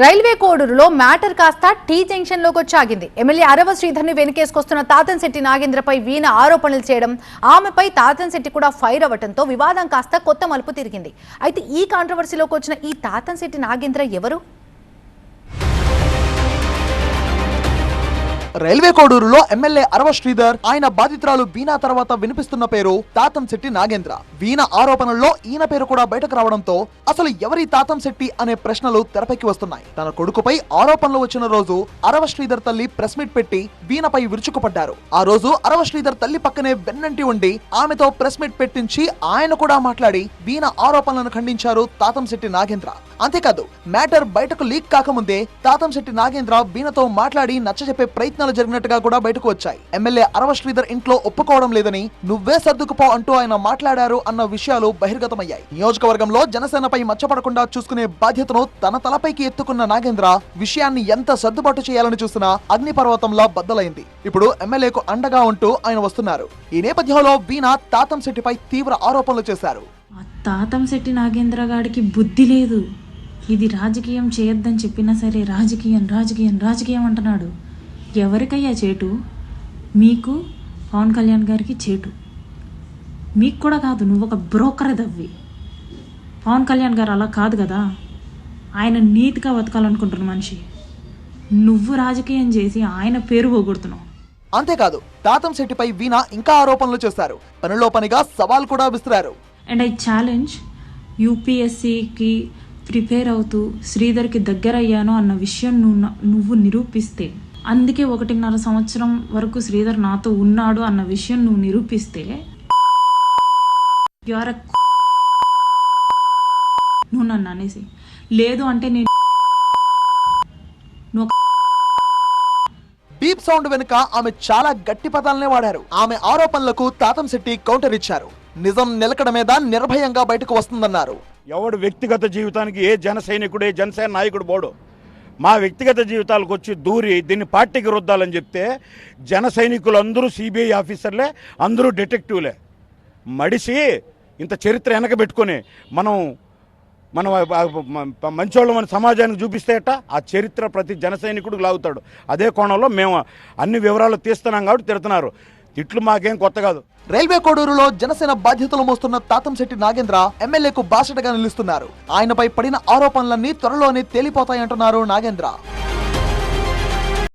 Railway కోడూరులో matter కాస్త T జంక్షన్లోకి వచ్చాగింది. ఎమ్మెల్యే అరవ శ్రీధర్ని వెనుకేసుకొస్తున్న తాతన్శెట్టి నాగేంద్రపై వీణ ఆరోపణలు చేయడం ఆమెపై తాతన్శెట్టి కూడా ఫైర్ అవ్వడంతో వివాదం కాస్త కొత్త మలుపు తిరిగింది. అయితే ఈ కాంట్రవర్సీలోకి వచ్చిన ఈ తాతన్శెట్టి నాగేంద్ర ఎవరు? రైల్వే కోడూరులో ఎమ్మెల్యే అరవ శ్రీధర్ ఆయన బాధితురాలు వీణా తర్వాత వినిపిస్తున్న పేరు తాతంశెట్టి నాగేంద్ర. వీణ ఆరోపణల్లో ఈయన పేరు కూడా బయటకు రావడంతో అసలు ఎవరి తాతంశెట్టి అనే ప్రశ్నలు తెరపైకి వస్తున్నాయి. తన కొడుకుపై ఆరోపణలు వచ్చిన రోజు అరవ శ్రీధర్ తల్లి ప్రెస్ మీట్ పెట్టి వీణపై విరుచుకుపడ్డారు. ఆ రోజు అరవ శ్రీధర్ తల్లి పక్కనే వెన్నంటి ఉండి ఆమెతో ప్రెస్ మీట్ పెట్టించి ఆయన కూడా మాట్లాడి వీణ ఆరోపణలను ఖండించారు తాతంశెట్టి నాగేంద్ర. అంతేకాదు మ్యాటర్ బయటకు లీక్ కాకముందే తాతంశెట్టి నాగేంద్ర బీనతో మాట్లాడి నచ్చజెప్పే ప్రయత్నాలు జరిగినట్టుగా కూడా బయటకు వచ్చాయి. ఎమ్మెల్యే అరవ శ్రీధర్ ఇంట్లో ఒప్పుకోవడం లేదని నువ్వే సర్దుకుపో అంటూ ఆయన మాట్లాడారు అన్న విషయాలు బహిర్గతమయ్యాయి. నియోజకవర్గంలో జనసేనపై మచ్చపడకుండా చూసుకునే బాధ్యతను తన తలపైకి ఎత్తుకున్న నాగేంద్ర విషయాన్ని ఎంత సర్దుబాటు చేయాలని చూసినా అగ్నిపర్వతంలా బద్దలైంది. ఇప్పుడు ఎమ్మెల్యేకు అండగా ఉంటూ ఆయన వస్తున్నారు. ఈ నేపథ్యంలో బీనా తాతంశెట్టిపై తీవ్ర ఆరోపణలు చేశారు. తాతంశెట్టి తాతం శెట్టి నాగేంద్ర గారికి బుద్ధి లేదు. ఇది రాజకీయం చేయొద్దని చెప్పినా సరే రాజకీయం రాజకీయం రాజకీయం అంటున్నాడు. ఎవరికయ్యా చేటు? మీకు పవన్ కళ్యాణ్ గారికి చేటు. మీకు కూడా కాదు నువ్వు ఒక బ్రోకర్ దవ్వి. పవన్ కళ్యాణ్ గారు అలా కాదు కదా? ఆయన నీతిగా బతకాలనుకుంటున్న మనిషి. నువ్వు రాజకీయం చేసి ఆయన పేరు పోగొడుతున్నావు. అంతేకాదు తాతంశెట్టిపై వీణ ఇంకా ఆరోపణలు చేశారు. పనిలో పనిగా సవాల్ కూడా విసిరారు. అండ్ ఐ ఛాలెంజ్ యూపీఎస్సికి ప్రిపేర్ అవుతూ శ్రీధర్కి దగ్గర అయ్యాను అన్న విషయం నువ్వు నువ్వు నిరూపిస్తే. అందుకే ఒకటిన్నర సంవత్సరం వరకు శ్రీధర్ నాతో ఉన్నాడు అన్న విషయం నువ్వు నిరూపిస్తే. యువర్ నువ్వు నన్ను అనేసి. లేదు అంటే నేను బీప్ సౌండ్ వెనుక ఆమె చాలా గట్టి పదాలనే వాడారు. ఆమె ఆరోపణలకు తాతంశెట్టి కౌంటర్ ఇచ్చారు. నిజం నిలకడ మీద నిర్భయంగా బయటకు వస్తుందన్నారు. ఎవడు వ్యక్తిగత జీవితానికి ఏ జన సైనికుడు ఏ జనసేన నాయకుడు పోడు. మా వ్యక్తిగత జీవితాలకు వచ్చి దూరి దీన్ని పార్టీకి రుద్దాలని చెప్తే జన సైనికులు అందరూ సిబిఐ ఆఫీసర్లే అందరూ డిటెక్టివ్లే. మడిసి ఇంత చరిత్ర వెనకబెట్టుకొని మనం మనం మంచోళ్ళు మన సమాజానికి చూపిస్తేట ఆ చరిత్ర ప్రతి జన సైనికుడికి లాగుతాడు. అదే కోణంలో మేము అన్ని వివరాలు తీస్తున్నాం కాబట్టి తిడుతున్నారు. తిట్లు మాకేం కొత్త కాదు. రైల్వే కోడూరులో జనసేన బాధ్యతలు మోస్తున్న తాతంశెట్టి నాగేంద్ర ఎమ్మెల్యేకు బాసటగా నిలుస్తున్నారు. ఆయనపై పడిన ఆరోపణలన్నీ త్వరలోనే తేలిపోతాయంటున్నారు నాగేంద్ర.